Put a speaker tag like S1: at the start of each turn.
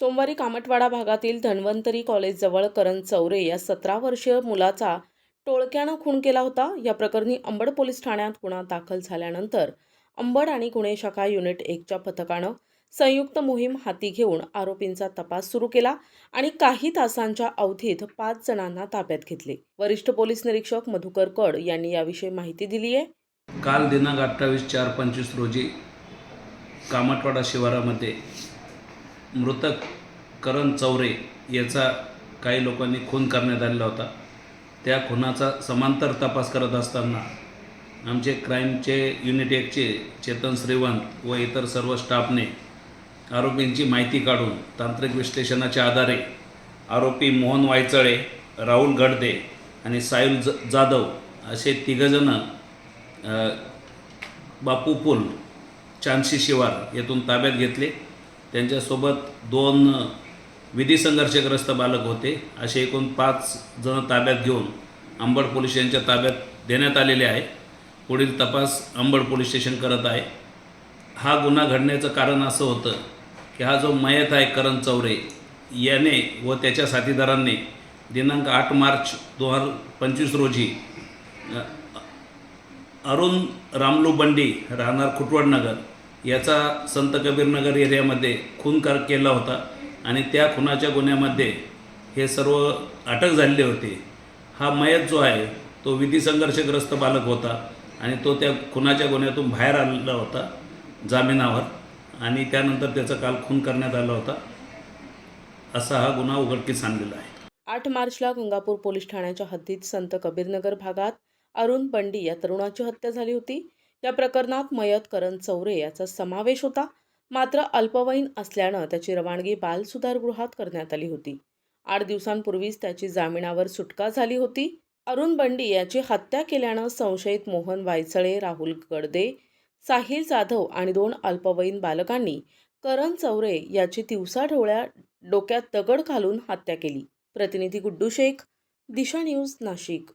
S1: सोमवारी कामटवाडा भागातील धन्वंतरी कॉलेजजवळ करण चौरे या सतरा वर्षीय मुलाचा टोळक्यानं खून केला होता. या प्रकरणी अंबड पोलीस ठाण्यात गुन्हा दाखल झाल्यानंतर अंबड आणि गुन्हे शाखा युनिट एकच्या पथकानं संयुक्त मोहीम हाती घेऊन आरोपींचा तपास सुरू केला आणि काही तासांच्या अवधीत पाच जणांना ताब्यात घेतले. वरिष्ठ पोलीस निरीक्षक मधुकर कड यांनी याविषयी माहिती दिली आहे.
S2: काल दिनांक अठ्ठावीस चार पंचवीस रोजी कामटवाडा शिवारामध्ये मृतक करण चौरे याचा काही लोकांनी खून करण्यात आलेला होता. त्या खुनाचा समांतर तपास करत असताना आमचे क्राईमचे युनिट एकचे चेतन श्रीवंत व इतर सर्व स्टाफने आरोपींची माहिती काढून तांत्रिक विश्लेषणाच्या आधारे आरोपी मोहन वायचळे राहुल गडदे आणि सायुल ज जाधव असे तिघंजणं बापू पूल चांदशी शिवार येथून ताब्यात घेतले. त्यांच्यासोबत दोन विधी संघर्षग्रस्त बालक होते. असे एकूण पाच जण ताब्यात घेऊन अंबड पोलीस यांच्या ताब्यात देण्यात आलेले आहे. पुढील तपास अंबड पोलीस स्टेशन करत आहे. हा गुन्हा घडण्याचं कारण असं होतं की हा जो मयत आहे करण चौरे याने व त्याच्या साथीदारांनी दिनांक आठ मार्च दोन हजार पंचवीस रोजी अरुण रामलू बंडी राहणार खुटवडनगर याचा संत कबीरनगर एरियामध्ये खून कर केला होता आणि त्या खुनाच्या गुन्ह्यामध्ये हे सर्व अटक झालेले होते. हा मयत जो आहे तो विधी संघर्षग्रस्त बालक होता आणि तो त्या खुनाच्या गुन्ह्यातून बाहेर आलेला होता जामिनावर आणि त्यानंतर त्याचा काल खून करण्यात आला होता. असा हा गुन्हा उघडकीस आणलेला आहे.
S1: आठ मार्चला गंगापूर पोलीस ठाण्याच्या हद्दीत संत कबीरनगर भागात अरुण बंडी या तरुणाची हत्या झाली होती. त्या प्रकरणात मयत करण चौरे याचा समावेश होता. मात्र अल्पवयीन असल्यानं त्याची रवानगी बालसुधारगृहात करण्यात आली होती. आठ दिवसांपूर्वीच त्याची जामिनावर सुटका झाली होती. अरुण बंडी याची हत्या केल्यानं संशयित मोहन वायचळे राहुल गडदे साहिल जाधव आणि दोन अल्पवयीन बालकांनी करण चौरे याची तिवसा ढोळ्या डोक्यात दगड घालून हत्या केली. प्रतिनिधी गुड्डू शेख दिशा न्यूज नाशिक.